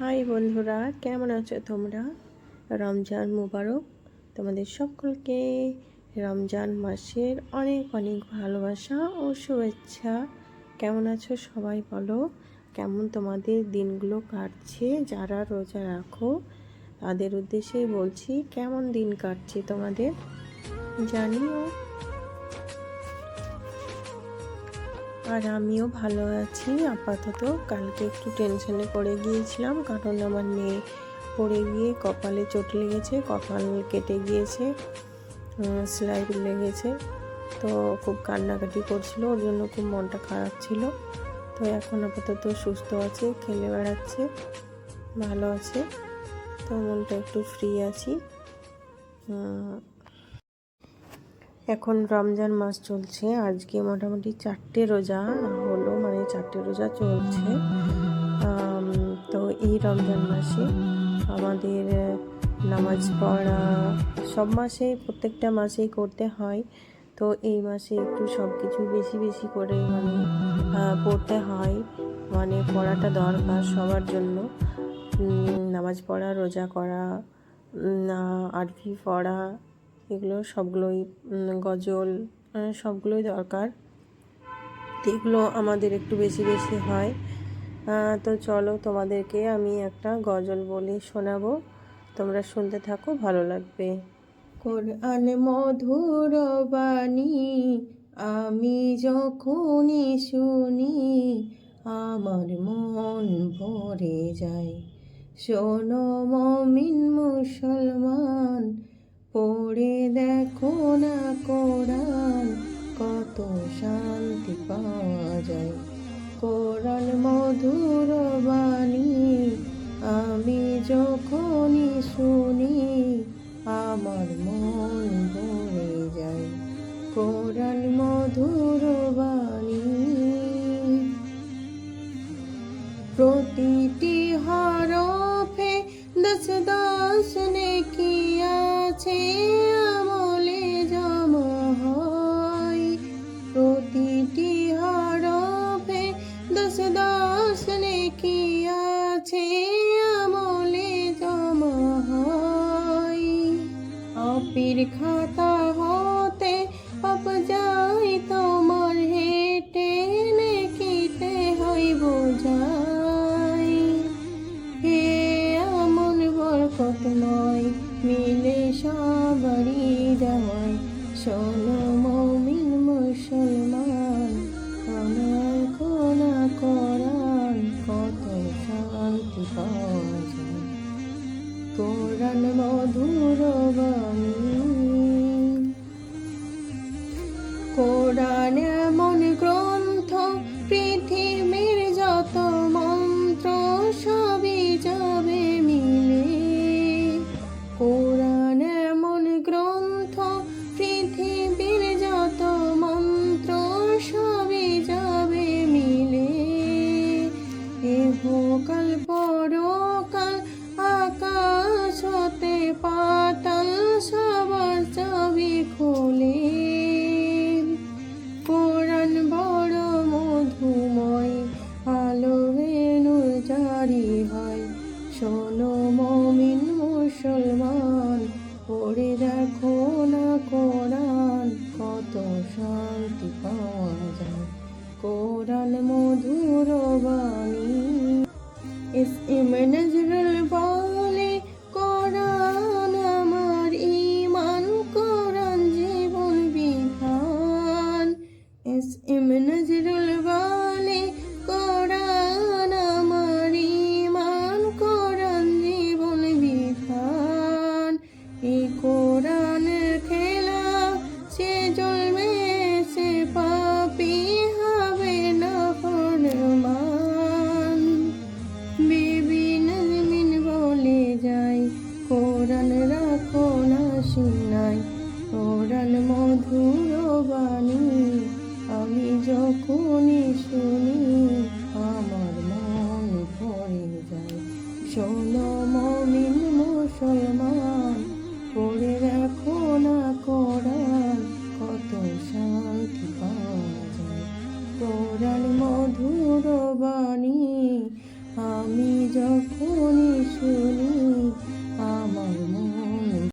High বন্ধুরা, কেমন আছো তোমরা? রমজান মুবারক। তোমাদের সকলকে রমজান মাসের অনেক অনেক ভালোবাসা ও শুভেচ্ছা। কেমন আছো সবাই বলো? কেমন তোমাদের দিনগুলো কাটছে যারা রোজা রাখো? তাদের উদ্দেশ্যেই বলছি, কেমন দিন কাটছে তোমাদের? জানিও। আর আমিও ভালো আছি। আপাতত কালকে একটু টেনশনে পড়ে গিয়েছিলাম, কারণ আমার মেয়ে পড়ে গিয়ে কপালে চোট লেগেছে, কপাল কেটে গিয়েছে সেলাই লেগেছে। তো খুব কান্নাকাটি করছিল, ওর জন্য খুব মনটা খারাপ ছিল। তো এখন আপাতত সুস্থ আছে, খেলে বেড়াচ্ছে, ভালো আছে। তো মনটা একটু ফ্রি আছি। এখন রমজান মাস চলছে। আজকে মোটামুটি চারটে রোজা হলো মানে চারটে রোজা চলছে। তো এই রমজান মাসে আমাদের নামাজ পড়া সব মাসেই প্রত্যেকটা মাসেই করতে হয়। তো এই মাসে একটু সব কিছু বেশি বেশি করে মানে পড়তে হয়। মানে পড়াটা দরকার সবার জন্য। নামাজ পড়া, রোজা করা আরবি পড়া এগুলো সবগুলোই গজল সবগুলোই দরকার। এগুলো আমাদের একটু বেশি বেশি হয়। তো চলো তোমাদেরকে আমি একটা গজল বলে শোনাবো। তোমরা শুনতে থাকো, ভালো লাগবে। কোরআন মধুর বাণী আমি যখনই শুনি, আমার মন ভরে যায়। শোনো মমিন মুসলমান পড়ে দেখো না কোরআন, কত শান্তি পাওয়া যায়। কোরআন মধুর বাণী, আমি যখনই শুনি, আমার মন ভরে যায়। কোরআন মধুর বাণী প্রতিটি হরফে দশ দশ নেকি আছে, আমলে জমা হয়। প্রতিটি হরফে দশ দশ নেকি আছে, আমলে জমা হয়। অপির খাতা হতে পাপ যাই তোমার হেঁটে নেকিতে হয় বোঝাই কোরআন মধুর বাণী। কোরআন ভোকাল পরকাল আকাশ হতে পাতাল সবার চাবি খোলে। কোরআন মধুর বাণী, আমি যখনই শুনি, আমার মন ভরে যায়। শোনো মমিন মুসলমান, পড়ে রাখো না কোরআন, কত শান্তি পাওয়া যায়। কোরআন মধুর বাণী, আমি যখনই শুনি